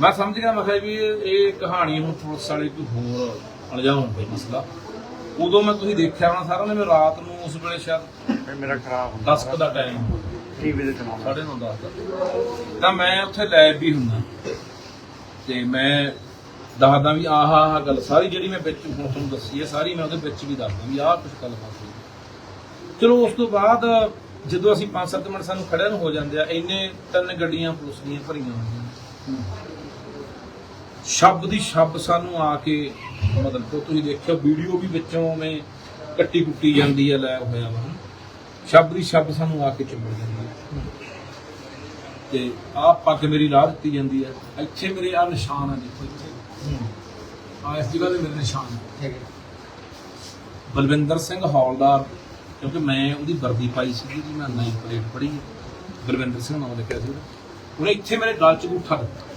ਮੈਂ ਸਮਝ ਗਿਆ ਮੈਂ ਕਿਹਾ ਵੀ ਇਹ ਕਹਾਣੀ ਹੁਣ ਪੁਲਿਸ ਵਾਲੇ ਕੋਈ ਹੋਰ ਅਣਜਾਣ ਹੋਵੇ ਮਸਲਾ। ਉਦੋਂ ਮੈਂ ਤੁਸੀਂ ਦੇਖਿਆ ਹੋਣਾ ਸਾਰਿਆਂ ਨੇ ਮੈਂ ਰਾਤ ਨੂੰ ਉਸ ਵੇਲੇ ਸ਼ਾਇਦ ਮੇਰਾ ਖਰਾਬ ਹੁੰਦਾ 10 ਕੁ ਦਾ ਟਾਈਮ ਟੀਵੀ ਦੇ ਚਲਾਉਂਦਾ। ਸਾਢੇ ਦਾ। ਤਾਂ ਮੈਂ ਉੱਥੇ ਲੈਬ ਵੀ ਹੁੰਦਾ। ਤੇ ਮੈਂ ਦੱਸਦਾ ਵੀ ਆਹ ਆਹ ਗੱਲ ਸਾਰੀ ਜਿਹੜੀ ਮੈਂ ਵਿੱਚ ਹੁਣ ਤੁਹਾਨੂੰ ਦੱਸੀ ਹੈ ਸਾਰੀ ਮੈਂ ਉਹਦੇ ਵਿੱਚ ਵੀ ਦੱਸਦਾ ਵੀ ਆਹ ਕੁਝ ਗੱਲ ਹੋਈ। ਚਲੋ ਉਸ ਤੋਂ ਬਾਅਦ ਜਦੋਂ ਅਸੀਂ 5-7 ਮਿੰਟ ਸਾਨੂੰ ਖੜਿਆਂ ਨੂੰ ਹੋ ਜਾਂਦੇ ਆ ਇੰਨੇ ਤਿੰਨ ਗੱਡੀਆਂ ਪੁਲਿਸ ਦੀਆਂ ਭਰੀਆਂ ਹੁੰਦੀਆਂ ਸ਼ਬਦ ਦੀ ਸ਼ਬਦ ਸਾਨੂੰ ਆ ਕੇ ਮਤਲਬ ਕਿ ਤੁਸੀਂ ਦੇਖਿਓ ਵੀਡੀਓ ਵੀ ਵਿੱਚੋਂ ਉਵੇਂ ਕੱਟੀ ਕੁੱਟੀ ਜਾਂਦੀ ਹੈ ਲੈ ਹੋਇਆ ਵਾ। ਸ਼ਬਦ ਦੀ ਸ਼ਬਦ ਸਾਨੂੰ ਆ ਕੇ ਚਿੰਬੜ ਜਾਂਦੀ ਹੈ। ਤੇ ਆਹ ਪੱਗ ਮੇਰੀ ਲਾਹ ਦਿੱਤੀ ਜਾਂਦੀ ਹੈ। ਇੱਥੇ ਮੇਰੇ ਆ ਨਿਸ਼ਾਨ ਆ ਦੇਖੋ ਇੱਥੇ। ਆ ਇਸ ਜਗ੍ਹਾ ਤੇ ਮੇਰੇ ਨਿਸ਼ਾਨ। ਠੀਕ ਹੈ। ਬਲਵਿੰਦਰ ਸਿੰਘ ਹੌਲਦਾਰ ਕਿਉਂਕਿ ਮੈਂ ਉਹਦੀ ਵਰਦੀ ਪਾਈ ਸੀ ਜੀ ਮੈਂ ਨਾਈਨ ਪਲੇਟ ਪੜ੍ਹੀ ਹੈ। ਬਲਵਿੰਦਰ ਸਿੰਘ ਨਾਮ ਲਿਖਿਆ ਸੀ। ਉਹਨੇ ਇੱਥੇ ਮੇਰੇ ਗਲ 'ਚ ਅੰਗੂਠਾ ਦਿੱਤਾ।